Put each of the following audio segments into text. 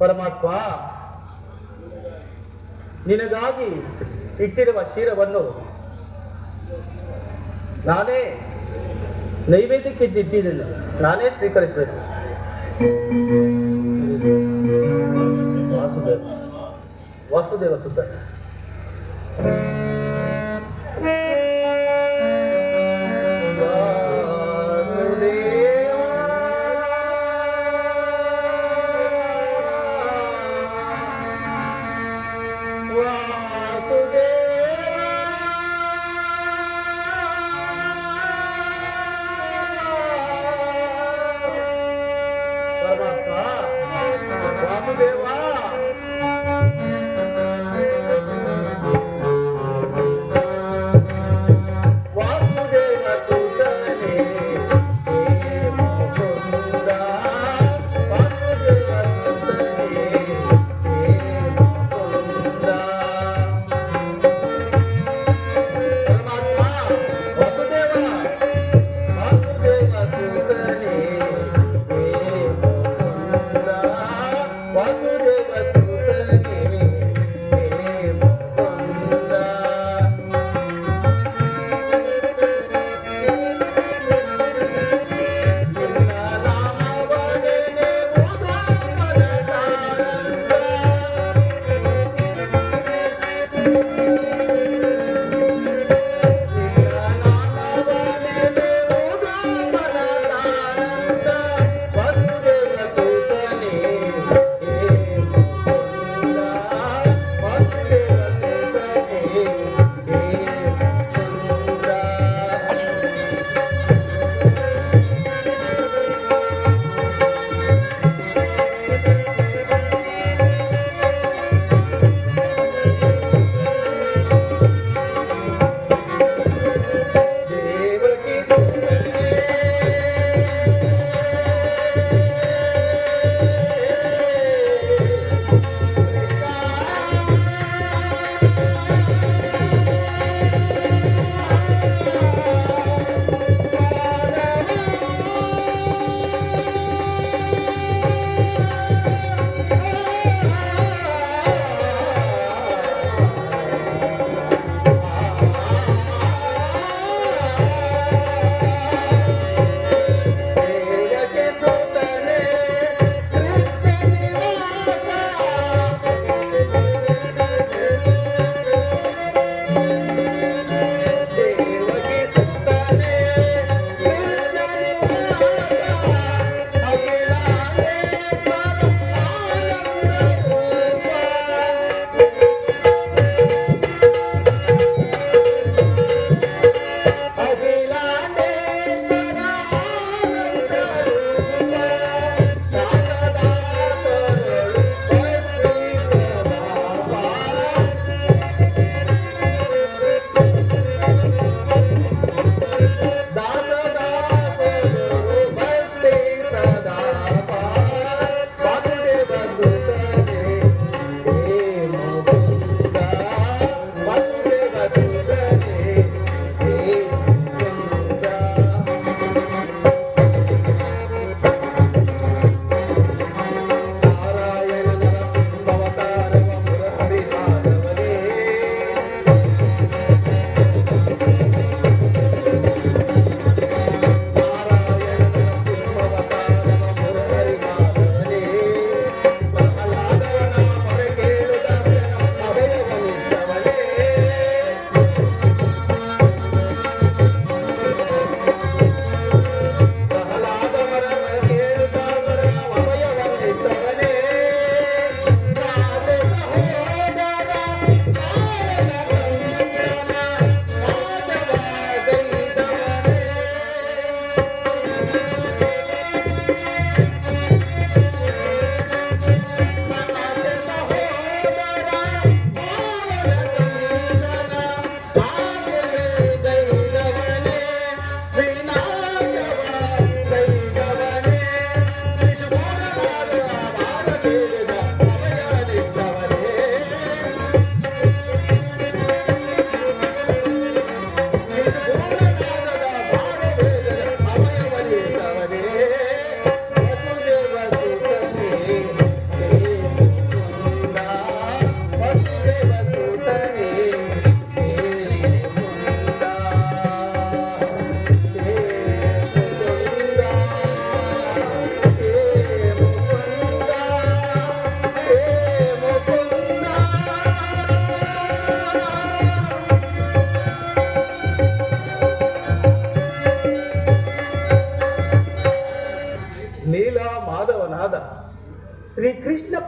ಪರಮಾತ್ಮ ನಿನಗಾಗಿ ಇಟ್ಟಿರುವ ಶೀರವನ್ನು ನಾನೇ ನೈವೇದ್ಯಕ್ಕೆ ಇಟ್ಟಿದ್ದಿಲ್ಲ ನಾನೇ ಸ್ವೀಕರಿಸಬೇಕು ವಾಸುದೇವ ವಾಸುದೇವ ಸುತ್ತ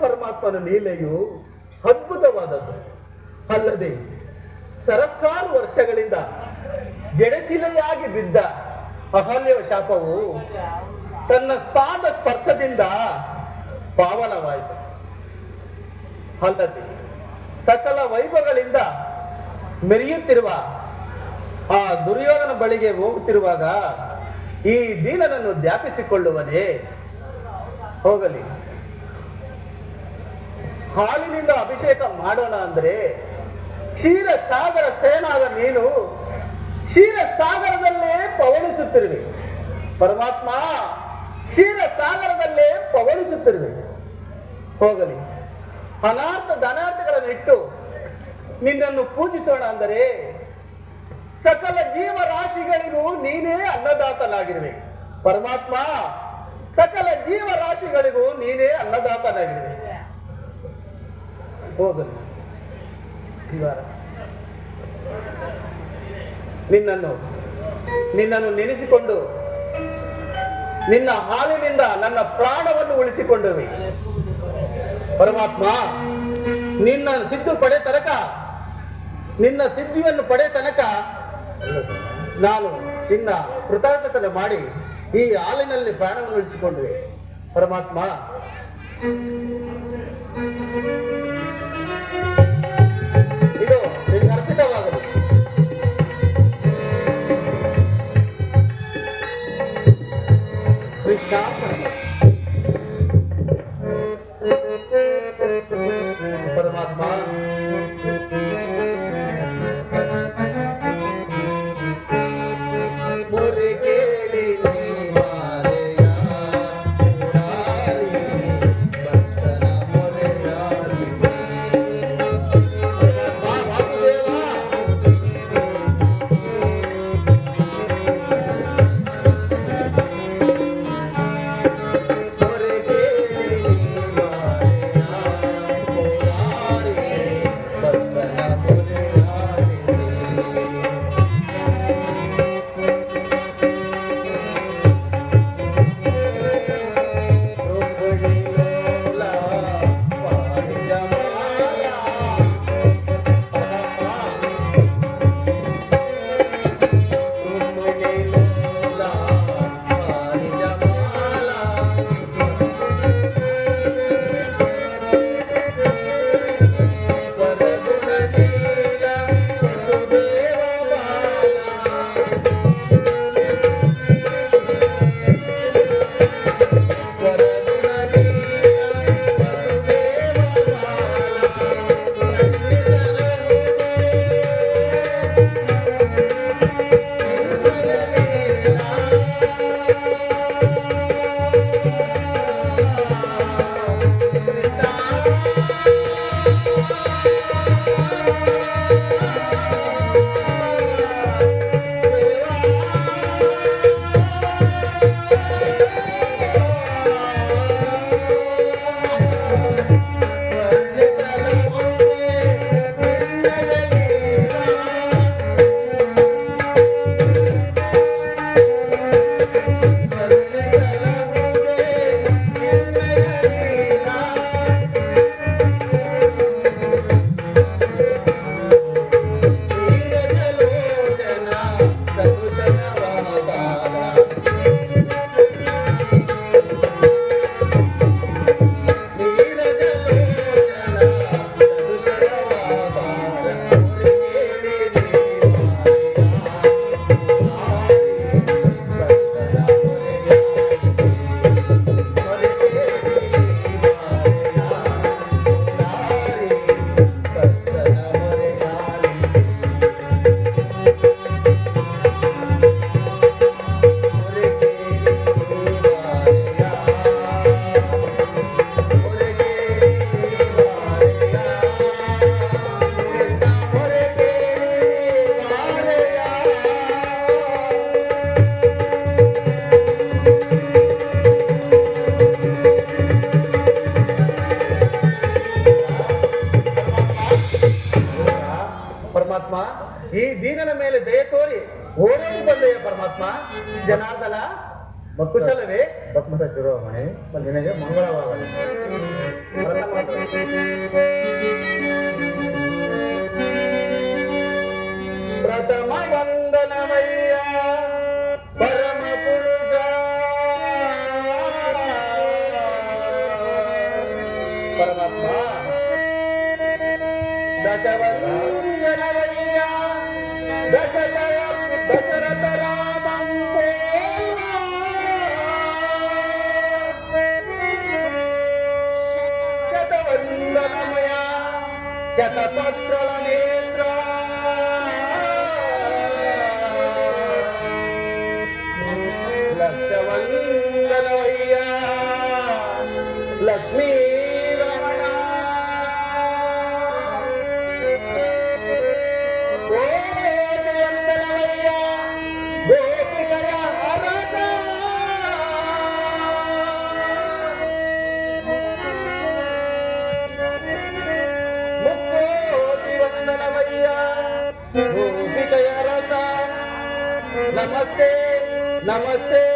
ಪರಮಾತ್ಮನ ಲೀಲೆಯು ಅದ್ಭುತವಾದದ್ದು. ಅಲ್ಲದೆ ಸರಸ್ಕಾರು ವರ್ಷಗಳಿಂದ ಜಡಶಿಲೆಯಾಗಿ ಬಿದ್ದ ಅಹಲ್ಯವ ಶಾಪವು ತನ್ನ ಸ್ಥಾನ ಸ್ಪರ್ಶದಿಂದ ಪಾವನವಾಯಿತು. ಅಲ್ಲದೆ ಸಕಲ ವೈಭವಗಳಿಂದ ಮೆರೆಯುತ್ತಿರುವ ಆ ದುರ್ಯೋಧನ ಬಳಿಗೆ ಹೋಗುತ್ತಿರುವಾಗ ಈ ದೀನನನ್ನು ಜ್ಞಾಪಿಸಿಕೊಳ್ಳುವನೇ ಹೋಗಲಿ. ಹಾಲಿನಿಂದ ಅಭಿಷೇಕ ಮಾಡೋಣ ಅಂದ್ರೆ ಕ್ಷೀರ ಸಾಗರ ಸೇನಾದ ನೀನು ಕ್ಷೀರ ಸಾಗರದಲ್ಲೇ ಪವಣಿಸುತ್ತಿರುವೆ ಪರಮಾತ್ಮ ಕ್ಷೀರ ಸಾಗರದಲ್ಲೇ ಪವಣಿಸುತ್ತಿರುವೆ ಹೋಗಲಿ. ಅನಾರ್ಥ ಧನಾರ್ಥಗಳನ್ನಿಟ್ಟು ನಿನ್ನನ್ನು ಪೂಜಿಸೋಣ ಅಂದರೆ ಸಕಲ ಜೀವರಾಶಿಗಳಿಗೂ ನೀನೇ ಅನ್ನದಾತನಾಗಿರುವೆ. ಪರಮಾತ್ಮ ಸಕಲ ಜೀವರಾಶಿಗಳಿಗೂ ನೀನೇ ಅನ್ನದಾತನಾಗಿರುವೆ. ಹೋಗಲಿ ಶಿವಾರ. ನಿನ್ನನ್ನು ನಿನ್ನನ್ನು ನೆನೆಸಿಕೊಂಡು ನಿನ್ನ ಹಾಲಿನಿಂದ ನನ್ನ ಪ್ರಾಣವನ್ನು ಉಳಿಸಿಕೊಂಡುವೆ. ಪರಮಾತ್ಮ, ನಿನ್ನ ಸಿದ್ದು ಪಡೆ ತನಕ, ನಿನ್ನ ಸಿದ್ಧಿಯನ್ನು ಪಡೆ ತನಕ ನಾನು ನಿನ್ನ ಕೃತಜ್ಞತೆ ಮಾಡಿ ಈ ಹಾಲಿನಲ್ಲಿ ಪ್ರಾಣವನ್ನು ಉಳಿಸಿಕೊಂಡುವೆ. ಪರಮಾತ್ಮ ಜನಾರ್ದನ ಕುಶಲವೇ ಬಕ್ಮತ ಶಿರೋಮಣಿ ನಿನಗೆ ಮಂಗಳವಾಗಲಿ శతపత్రుల నేత్ర లక్ష లక్ష్మీ namaste namaste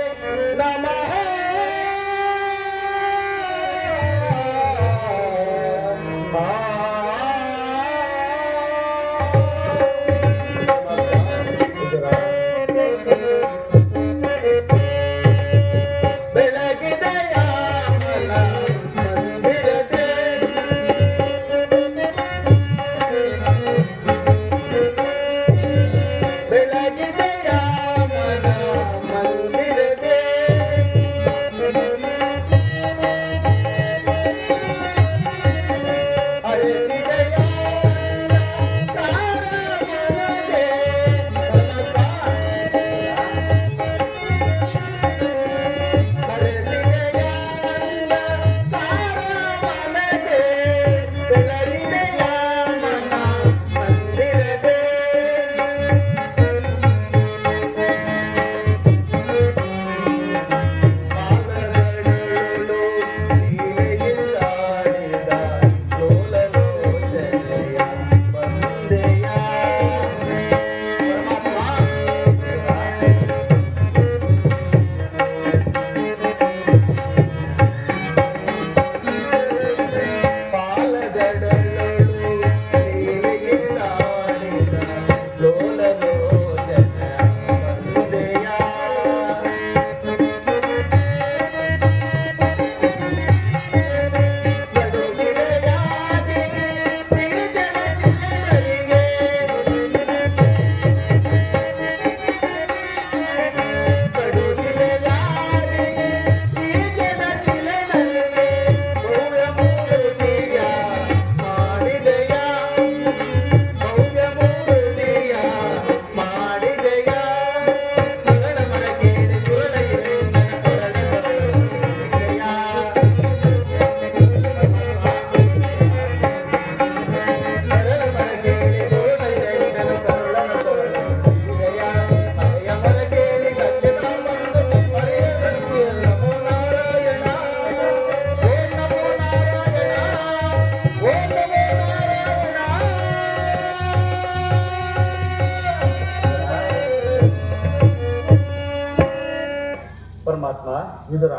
ಪರಮಾತ್ಮ ಇದರ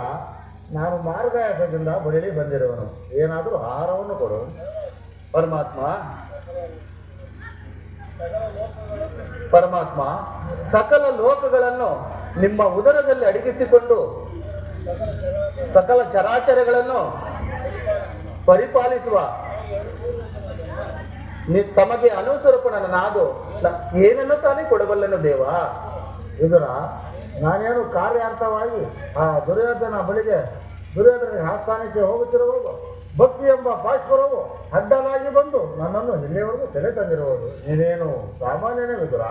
ನಾನು ಮಾರ್ಗಾಯಸದಿಂದ ಬರಲಿ ಬಂದಿರುವನು. ಏನಾದರೂ ಆಹಾರವನ್ನು ಕೊಡು. ಪರಮಾತ್ಮ ಪರಮಾತ್ಮ, ಸಕಲ ಲೋಕಗಳನ್ನು ನಿಮ್ಮ ಉದರದಲ್ಲಿ ಅಡಗಿಸಿಕೊಂಡು ಸಕಲ ಚರಾಚರಗಳನ್ನು ಪರಿಪಾಲಿಸುವ. ತಮಗೆ ಅನುಸರಪಣನಾದು ಏನನ್ನು ತಾನೇ ಕೊಡಬಲ್ಲನು ದೇವ? ಇದರ ನಾನೇನು ಕಾರ್ಯಾರ್ಥವಾಗಿ ಆ ದುರ್ಯೋಧನ ಬಳಿಗೆ ದುರ್ಯೋಧನ ಆಸ್ಥಾನಕ್ಕೆ ಹೋಗುತ್ತಿರುವುದು ಭಕ್ತಿ ಎಂಬ ಬಾಷ್ಪರವು ಅಡ್ಡಲಾಗಿ ಬಂದು ನನ್ನನ್ನು ಇಲ್ಲಿಯವರೆಗೂ ಸೆರೆ ತಂದಿರುವುದು. ನೀನೇನು ಸಾಮಾನ್ಯನೇ ವಿದುರ?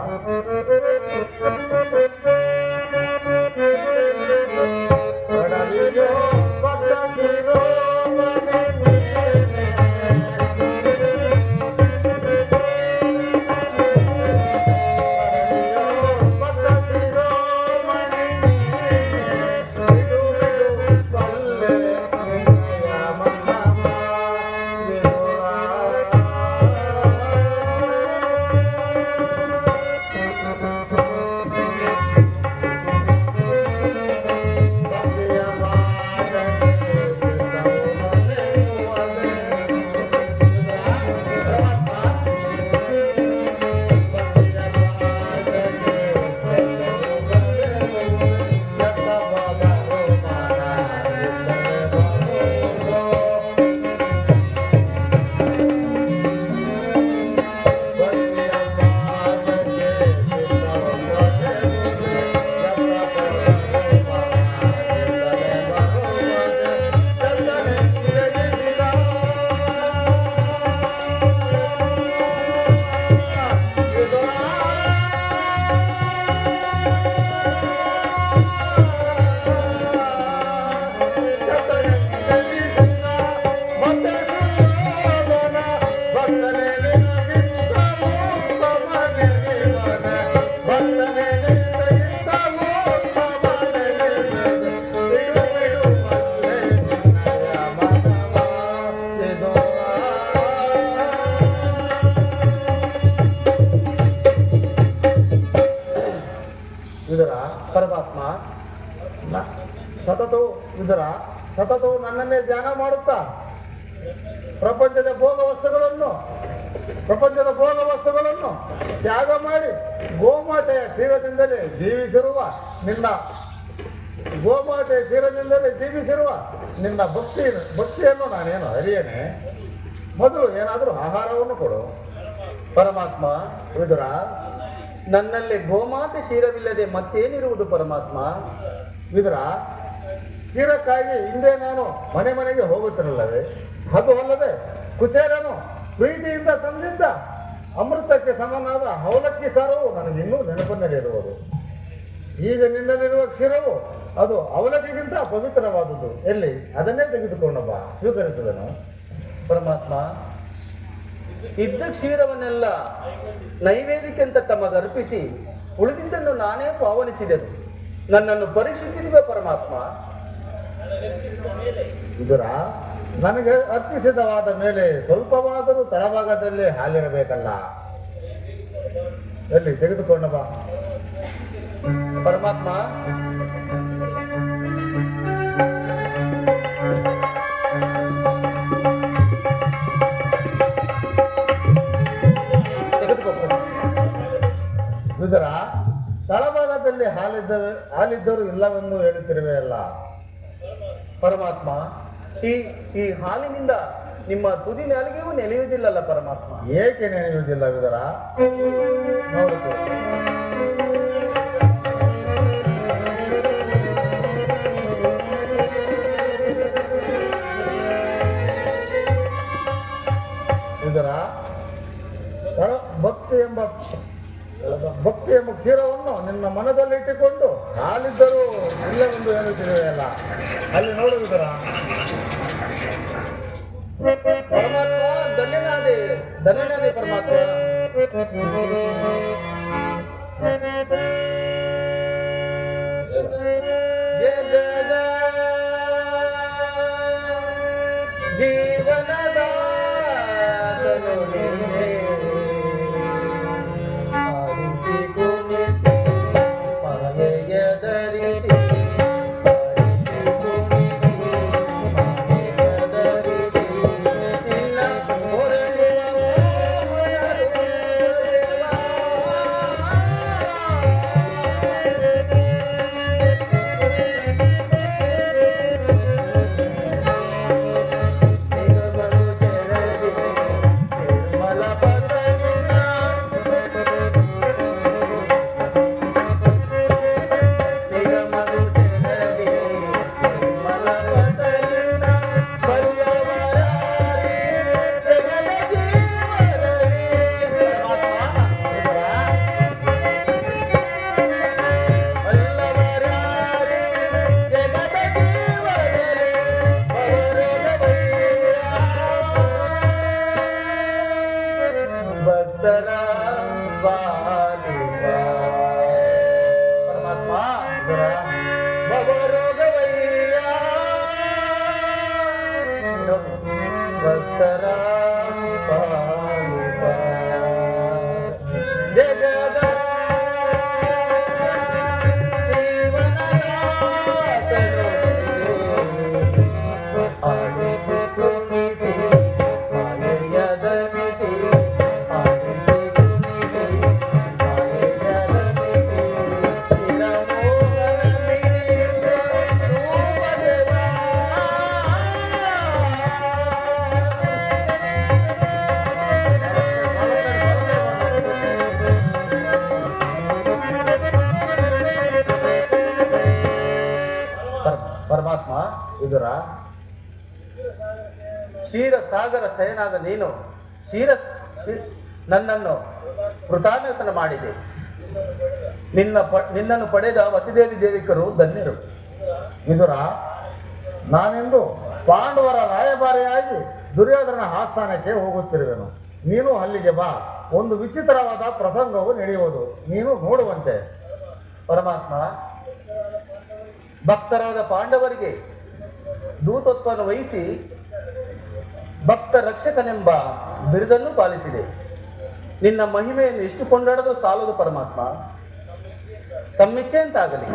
ಇದರ ಸತತವು ನನ್ನನ್ನೇ ಧ್ಯಾನ ಮಾಡುತ್ತಾ? ಪ್ರಪಂಚದ ಭೋಗ ವಸ್ತುಗಳನ್ನು, ಪ್ರಪಂಚದ ಭೋಗ ವಸ್ತುಗಳನ್ನು ತ್ಯಾಗ ಮಾಡಿ ಗೋಮಾತೆಯ ಕ್ಷೀರದಿಂದಲೇ ಜೀವಿಸಿರುವ ನಿನ್ನ, ಗೋಮಾತೆಯ ಕ್ಷೀರದಿಂದಲೇ ಜೀವಿಸಿರುವ ನಿನ್ನ ಭಕ್ತಿ, ಭಕ್ತಿಯನ್ನು ನಾನೇನು ಅರಿಯೇನೆ? ಮೊದಲು ಏನಾದರೂ ಆಹಾರವನ್ನು ಕೊಡು. ಪರಮಾತ್ಮ ವಿದುರ ನನ್ನಲ್ಲಿ ಗೋಮಾತೆ ಶೀರವಿಲ್ಲದೆ ಮತ್ತೇನಿರುವುದು ಪರಮಾತ್ಮ? ವಿದುರ ಕ್ಷೀರಕ್ಕಾಗಿ ಹಿಂದೆ ನಾನು ಮನೆ ಮನೆಗೆ ಹೋಗುತ್ತಿರಲ್ಲವೇ? ಅದು ಅಲ್ಲದೆ ಕುಚೇರನು ಪ್ರೀತಿಯಿಂದ ತಂದಿದ್ದ ಅಮೃತಕ್ಕೆ ಸಮನಾದ ಅವಲಕ್ಕಿ ಸಾರವು ನನಗಿನ್ನೂ ನೆನಪಿನಲ್ಲಿರುವುದು. ಈಗ ನಿನ್ನಲ್ಲಿರುವ ಕ್ಷೀರವು ಅದು ಅವಲಕ್ಕಿಗಿಂತ ಪವಿತ್ರವಾದುದು. ಎಲ್ಲಿ? ಅದನ್ನೇ ತೆಗೆದುಕೊಂಡಪ್ಪ ಬಾ. ಸ್ವೀಕರಿಸಿದನು. ಪರಮಾತ್ಮ, ಇದ್ದ ಕ್ಷೀರವನ್ನೆಲ್ಲ ನೈವೇದ್ಯಕ್ಕೆ ಅಂತ ತಮಗರ್ಪಿಸಿ ಉಳಿದಿದ್ದನ್ನು ನಾನೇ ಪಾವನಿಸಿದೆನು. ನನ್ನನ್ನು ಪರೀಕ್ಷಿಸಿರುವ ಪರಮಾತ್ಮ. ಇದರ ನನಗೆ ಅರ್ಪಿಸಿದವಾದ ಮೇಲೆ ಸ್ವಲ್ಪವಾದರೂ ತಳಭಾಗದಲ್ಲಿ ಹಾಲಿರಬೇಕಲ್ಲ. ಎಲ್ಲಿ ತೆಗೆದುಕೊಂಡವ ಪರಮಾತ್ಮ ತಳಭಾಗದಲ್ಲಿ ಹಾಲಿದ್ದರು ಇಲ್ಲವೆಂದು ಹೇಳುತ್ತಿರುವೆ ಅಲ್ಲ. ಪರಮಾತ್ಮ, ಈ ಈ ಹಾಲಿನಿಂದ ನಿಮ್ಮ ತುದಿ ನಾಲಿಗೆಯೂ ನೆನೆಯುವುದಿಲ್ಲಲ್ಲ ಪರಮಾತ್ಮ? ಏಕೆ ನೆನೆಯುವುದಿಲ್ಲ ನೋಡಿತು ಇದರ ಭಕ್ತಿ ಎಂಬ ಭಕ್ತಿ ಮುಖ್ಯವನ್ನು ನಿನ್ನ ಮನದಲ್ಲಿ ಇಟ್ಟುಕೊಂಡು ಹಾಲಿದ್ದರೂ ಇಲ್ಲವೆಂದು ಅಲ್ಲ ಅಲ್ಲಿ ನೋಡುವುದರ ಪರಮಾತ್ಮ ಧನ್ಯನಾದಿ ಧನ್ಯನಾದಿ ಪರಮಾತ್ಮ. ಜಗದ பக்தரா ಇದರ? ಕ್ಷೀರ ಸಾಗರ ಶಯನಾದ ನೀನು, ಕ್ಷೀರ ನನ್ನನ್ನು ಕೃತಾನ್ಯತನ ಮಾಡಿದೆ. ನಿನ್ನ ನಿನ್ನನ್ನು ಪಡೆದ ವಸುದೇವಿ ದೇವಿಕರು ಧನ್ಯರು. ಇದುರ? ನಾನೆಂದು ಪಾಂಡವರ ರಾಯಭಾರಿಯಾಗಿ ದುರ್ಯೋಧನ ಆಸ್ಥಾನಕ್ಕೆ ಹೋಗುತ್ತಿರುವೆನು. ನೀನು ಅಲ್ಲಿಗೆ ಬಾ. ಒಂದು ವಿಚಿತ್ರವಾದ ಪ್ರಸಂಗವು ನಡೆಯುವುದು. ನೀನು ನೋಡುವಂತೆ. ಪರಮಾತ್ಮ, ಭಕ್ತರಾದ ಪಾಂಡವರಿಗೆ ದೂತತ್ವವನ್ನು ವಹಿಸಿ ಭಕ್ತ ರಕ್ಷಕನೆಂಬ ಬಿರುದನ್ನು ಪಾಲಿಸಿದೆ. ನಿನ್ನ ಮಹಿಮೆಯನ್ನು ಎಷ್ಟು ಕೊಂಡಾಡದು ಸಾಲದು ಪರಮಾತ್ಮ. ತಮ್ಮಿಚ್ಛೆ ಅಂತಾಗಲಿ